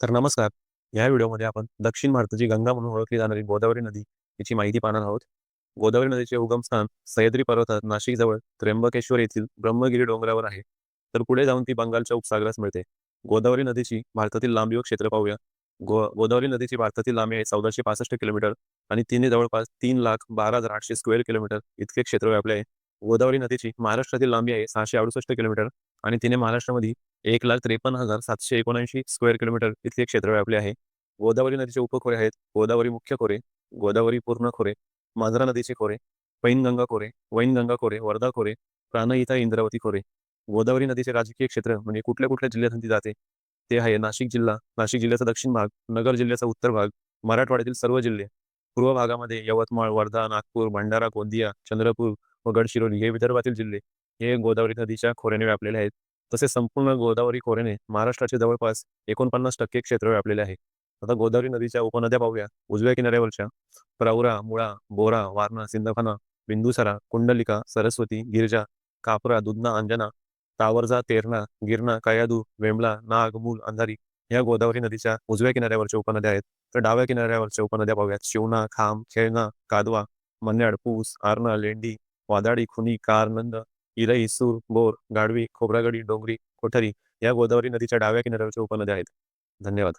तर नमस्कार. या व्हिडिओमध्ये आपण दक्षिण भारताची गंगा म्हणून ओळखली जाणारी गोदावरी नदी याची माहिती पाहणार आहोत. गोदावरी नदीचे उगमस्थान सह्याद्री पर्वतात नाशिकजवळ त्र्यंबकेश्वर येथील ब्रह्मगिरी डोंगरावर आहे. तर पुढे जाऊन ती बंगालच्या उपसागरास मिळते. गोदावरी नदीची भारतातील लांबी व क्षेत्र पाहूया. गो गोदावरी नदीची भारतातील लांबी आहे चौदाशे पासष्ट किलोमीटर आणि तिने जवळपास तीन लाख बारा हजार आठशे स्क्वेअर किलोमीटर इतके क्षेत्र व्यापले आहे. गोदावरी नदीची महाराष्ट्रातील लांबी आहे सहाशे अडुसष्ट किलोमीटर आणि तिने महाराष्ट्रामध्ये एक लाख त्रेपन्न हजार सातशे एकोणऐंशी स्क्वेअर किलोमीटर इथले क्षेत्र व्यापले आहे. गोदावरी नदीचे उपखोरे आहेत. गोदावरी मुख्य खोरे गोदावरी पूर्ण खोरे मांजरा नदीचे खोरे पैनगंगा खोरे वैनगंगा खोरे वर्धा खोरे प्राणहिता इंद्रावती खोरे. गोदावरी नदीचे राजकीय क्षेत्र म्हणजे कुठल्या कुठल्या जिल्ह्यातून ती जाते ते आहे नाशिक जिल्हा. नाशिक जिल्ह्याचा दक्षिण भाग नगर जिल्ह्याचा उत्तर भाग मराठवाड्यातील सर्व जिल्हे. पूर्व भागामध्ये यवतमाळ वर्धा नागपूर भंडारा गोंदिया चंद्रपूर व गडचिरोली हे विदर्भातील जिल्हे. हे गोदावरी नदीच्या खोऱ्याने व्यापलेले आहेत. तसेच संपूर्ण गोदावरी खोऱ्याने महाराष्ट्राचे जवळपास एकोणपन्नास टक्के क्षेत्र व्यापलेले आहे. आता गोदावरी नदीच्या उपनद्या पाहूया. उजव्या किनाऱ्यावरच्या प्रवरा मुळा बोरा वारणा सिंदफाना बिंदुसरा कुंडलिका सरस्वती गिरजा कापरा दुधना अंजना तावरजा तेरणा गिरणा कयादू वेंबला नाग मूल अंधारी या गोदावरी नदीच्या उजव्या किनाऱ्यावरच्या उपनद्या आहेत. तर डाव्या किनाऱ्यावरच्या उपनद्या पाहूयात. शिवना खाम खेळणा कादवा मन्याड पूस आरणा लेंडी वादाडी खुनी कार नंद इरई सूर बोर गाडवी खोबरागडी डोंगरी कोठरी या गोदावरी नदीच्या डाव्या किनाऱ्यावरच्या उपनद्या आहेत. धन्यवाद.